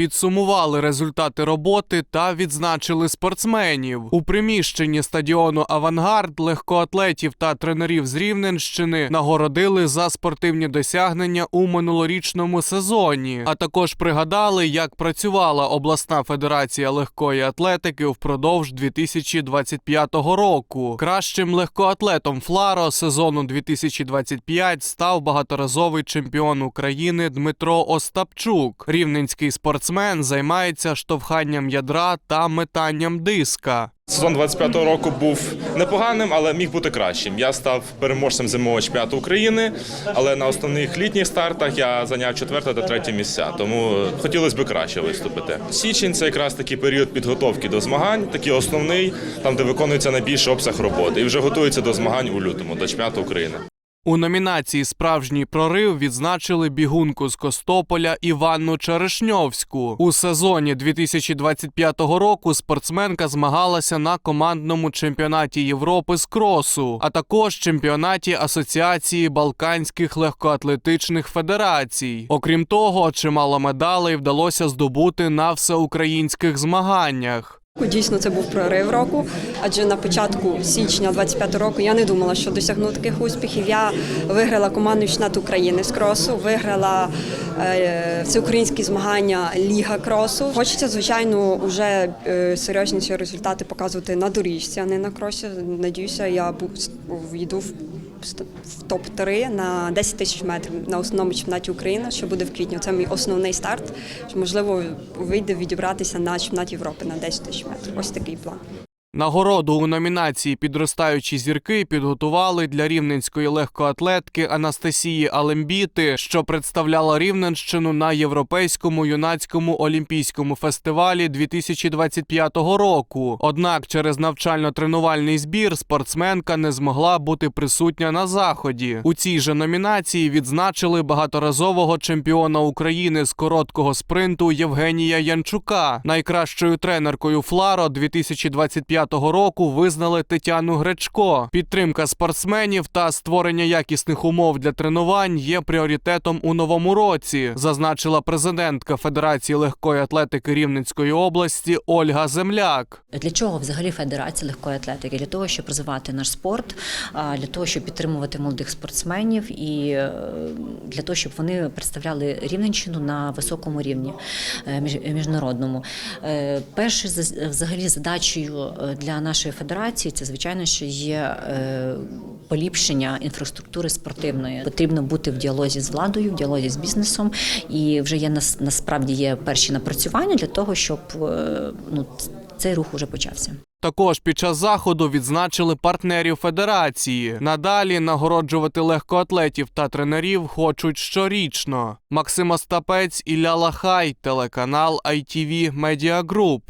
підсумували результати роботи та відзначили спортсменів. У приміщенні стадіону Авангард легкоатлетів та тренерів з Рівненщини нагородили за спортивні досягнення у минулорічному сезоні, а також пригадали, як працювала обласна федерація легкої атлетики впродовж 2025 року. Кращим легкоатлетом Фларо сезону 2025 став багаторазовий чемпіон України Дмитро Остапчук. Рівненський спортсмен займається штовханням ядра та метанням диска. Сезон 25-го року був непоганим, але міг бути кращим. Я став переможцем зимового чемпіонату України, але на основних літніх стартах я зайняв четверте та третє місця. Тому хотілося б краще виступити. Січень це якраз такий період підготовки до змагань, такий основний, там де виконується найбільший обсяг роботи, і вже готується до змагань у лютому, до чемпіонату України. У номінації Справжній прорив відзначили бігунку з Костополя Іванну Черешньовську. У сезоні 2025 року спортсменка змагалася на командному чемпіонаті Європи з кросу, а також чемпіонаті Асоціації Балканських легкоатлетичних федерацій. Окрім того, чимало медалей вдалося здобути на всеукраїнських змаганнях. Дійсно, це був прорив року, адже на початку січня 25 року я не думала, що досягну таких успіхів. Я виграла командний чемпіонат України з кросу, виграла е, всеукраїнські змагання Ліга кросу. Хочеться, звичайно, вже серйозніші результати показувати на доріжці, а не на кросі. Надіюся, я війду в в топ 3 на 10 тисяч метрів на основному чемпіонаті України, що буде в квітні. Це мій основний старт. Можливо, вийде відібратися на чемпіонат Європи на 10 тисяч метрів. Ось такий план. Нагороду у номінації Підростаючі зірки підготували для рівненської легкоатлетки Анастасії Алембіти, що представляла Рівненщину на Європейському юнацькому олімпійському фестивалі 2025 року. Однак через навчально-тренувальний збір спортсменка не змогла бути присутня на заході. У цій же номінації відзначили багаторазового чемпіона України з короткого спринту Євгенія Янчука. Найкращою тренеркою Фларо 2025 року визнали Тетяну Гречко. Підтримка спортсменів та створення якісних умов для тренувань є пріоритетом у новому році, зазначила президентка Федерації легкої атлетики Рівненської області Ольга Земляк. Для чого взагалі Федерація легкої атлетики? Для того, щоб розвивати наш спорт, для того, щоб підтримувати молодих спортсменів і е, для того, щоб вони представляли Рівненщину на високому рівні е, між- міжнародному. Е, Першою за- взагалі задачею для нашої федерації це звичайно, що є е, поліпшення інфраструктури спортивної. Потрібно бути в діалозі з владою, в діалозі з бізнесом, і вже є нас- насправді є перші напрацювання для того, щоб е, ну цей рух уже почався. Також під час заходу відзначили партнерів федерації. Надалі нагороджувати легкоатлетів та тренерів хочуть щорічно. Максим Остапець, Ілля Лахай, телеканал ITV Media Group.